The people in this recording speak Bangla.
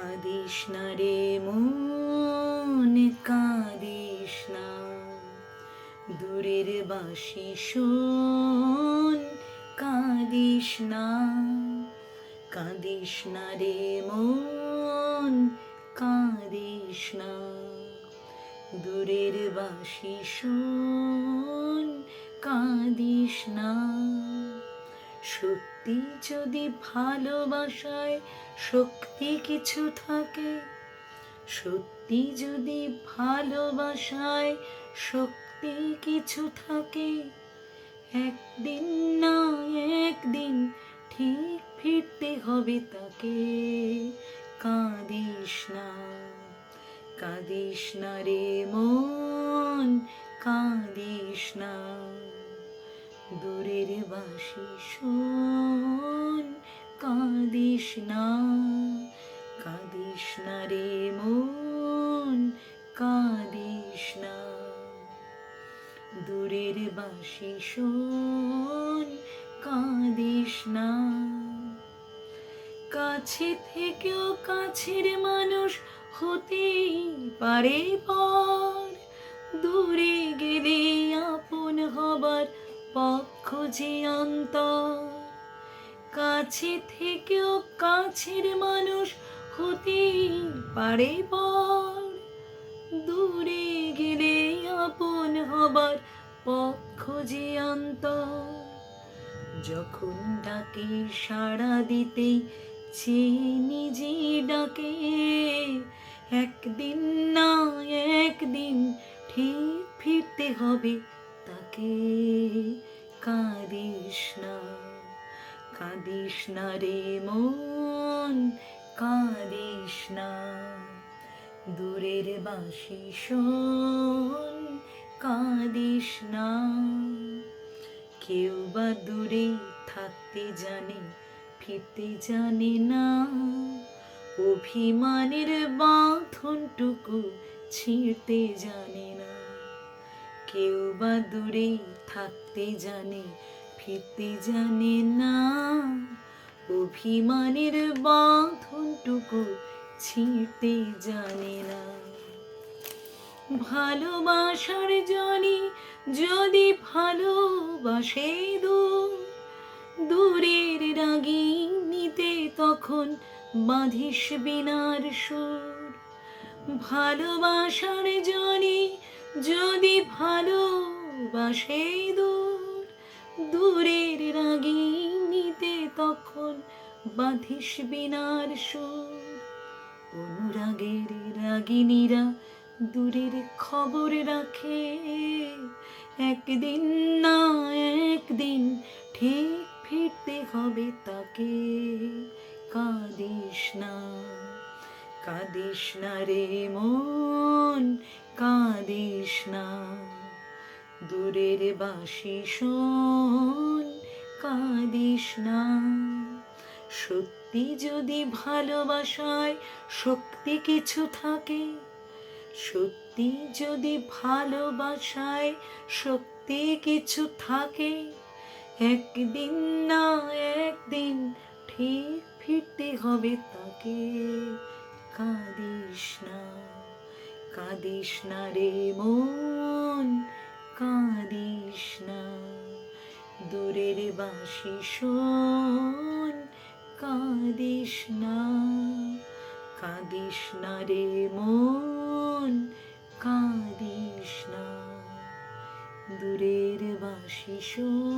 কাঁদিস না রে মন, কাঁদিস না। দূরের বাসি শোন, কাঁদিস না। কাঁদিস না রে মন, কাঁদিস না। দূরের বাসি শোন, কাঁদিস না। সত্যি যদি ভালোবাসায় শক্তি কিছু থাকে, সত্যি যদি ভালোবাসায় শক্তি কিছু থাকে, একদিন না একদিন ঠিক ফিরতে হবে তাকে। কাঁদিস না কাঁদিস না রে মন, কাঁদিস না। দূরের বাসি শোন, কাঁদিস না কাঁদিস না রে মন, কাঁদিস না। দূরের বাসি শোন, কাঁদিস না। কাছে থেকেও কাছের মানুষ হতেই পারে পর, দূরে গেলে আপন হবার পক্ষ অন্তর, কাছে থেকেও কাছের মানুষ হতেই পারে পর দূরে গেলে আপন হবার পক্ষ অন্তর, যখন ডাকে সাড়া দিতেই সে নিজে ডাকে। একদিন না একদিন ঠিক ফিরতে হবে তাকে কাঁদিস না কাঁদিস না রে মন, কাঁদিস না। দূরের বাসি শোন, কাঁদিস না। কেউ বা দূরে থাকতে জানে, ফিরতে জানে না। অভিমানের বাঁধনটুকু ছিঁড়তে জানে না। কেউ বা দূরে থাকতে জানে, ফিরতে জানে না। অভিমানের বাঁধনটুকু ছিঁড়তে জানে না। ভালোবাসার জানি যদি ভালোবাসে দূর, দূরের রাগি নিতে তখন বাঁধিস বিনার সুর। ভালোবাসার জানি যদি ভালোবাসে দূর, দূরের রাগি নিতে তখন বাঁধিস বিনার সুর। অনুরাগের রাগিনীরা দূরের খবর রাখে। একদিন না একদিন ঠিক ফিরতে হবে তাকে। কাঁদিস না কাঁদিস না রে মন কাঁদিস না। দূরের বাসি শোন, কাঁদিস না। সত্যি যদি ভালোবাসায় শক্তি কিছু থাকে, সত্যি যদি ভালোবাসায় শক্তি কিছু থাকে, একদিন না একদিন ঠিক ফিরতে হবে তাকে, কাঁদিস না। কাঁদিস না রে মন, কাঁদিস না। দূরের বাসি শোন, কাঁদিস না। কাঁদিস না রে মন, কাঁদিস না। দূরের বাসি শোন।